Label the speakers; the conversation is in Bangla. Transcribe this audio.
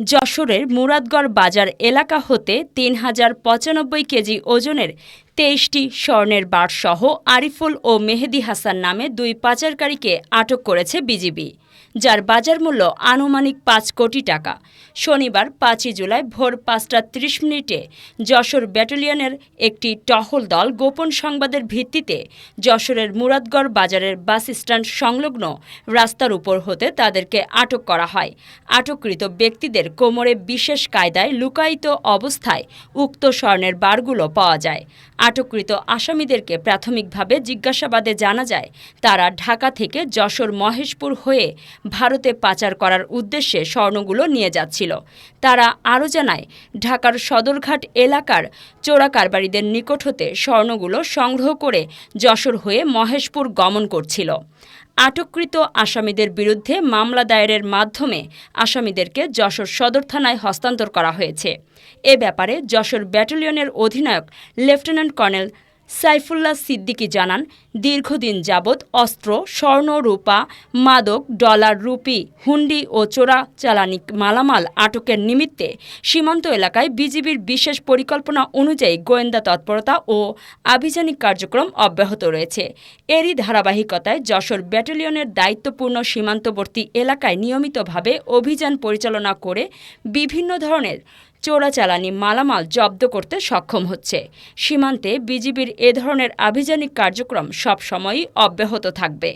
Speaker 1: যশোরের মুরাদগড় বাজার এলাকা হতে তিন হাজার পঁচানব্বই কেজি ওজনের তেইশটি স্বর্ণের বারসহ আরিফুল ও মেহেদি হাসান নামে দুই পাচারকারীকে আটক করেছে বিজিবি, যার বাজার মূল্য আনুমানিক পাঁচ কোটি টাকা। শনিবার পাঁচই জুলাই ভোর পাঁচটা ত্রিশ মিনিটে যশোর ব্যাটালিয়নের একটি টহল দল গোপন সংবাদের ভিত্তিতে যশোরের মুরাদগড় বাজারের বাস স্ট্যান্ড সংলগ্ন রাস্তার উপর হতে তাদেরকে আটক করা হয়। আটককৃত ব্যক্তিদের কোমরে বিশেষ কায়দায় লুকায়িত অবস্থায় উক্ত স্বর্ণের বারগুলো পাওয়া যায়। আটককৃত আসামিদেরকে প্রাথমিকভাবে জিজ্ঞাসাবাদে জানা যায়, তারা ঢাকা থেকে যশোর মহেশপুর হয়ে ভারতে পাচার করার উদ্দেশ্যে স্বর্ণগুলো নিয়ে যাচ্ছিল। তারা আরও জানায়, ঢাকার সদরঘাট এলাকার চোরা কারবারিদের নিকট হতে স্বর্ণগুলো সংগ্রহ করে যশোর হয়ে মহেশপুর গমন করছিল। আটককৃত আসামিদের বিরুদ্ধে মামলা দায়েরের মাধ্যমে আসামিদেরকে যশোর সদর থানায় হস্তান্তর করা হয়েছে। এ ব্যাপারে যশোর ব্যাটালিয়নের অধিনায়ক লেফটেন্যান্ট কর্নেল সাইফুল্লাহ সিদ্দিকী জানান, দীর্ঘদিন যাবৎ অস্ত্র, স্বর্ণ, রূপা, মাদক, ডলার, রুপি, হুন্ডি ও চোরা চালানি মালামাল আটকের নিমিত্তে সীমান্ত এলাকায় বিজিবির বিশেষ পরিকল্পনা অনুযায়ী গোয়েন্দা তৎপরতা ও আভিযানিক কার্যক্রম অব্যাহত রয়েছে। এরই ধারাবাহিকতায় যশোর ব্যাটালিয়নের দায়িত্বপূর্ণ সীমান্তবর্তী এলাকায় নিয়মিতভাবে অভিযান পরিচালনা করে বিভিন্ন ধরনের চোরাচালানি মালামাল জব্দ করতে সক্ষম হচ্ছে। সীমান্তে বিজিবির এ ধরনের আভিযানিক কার্যক্রম সবসময়ই অব্যাহত থাকবে।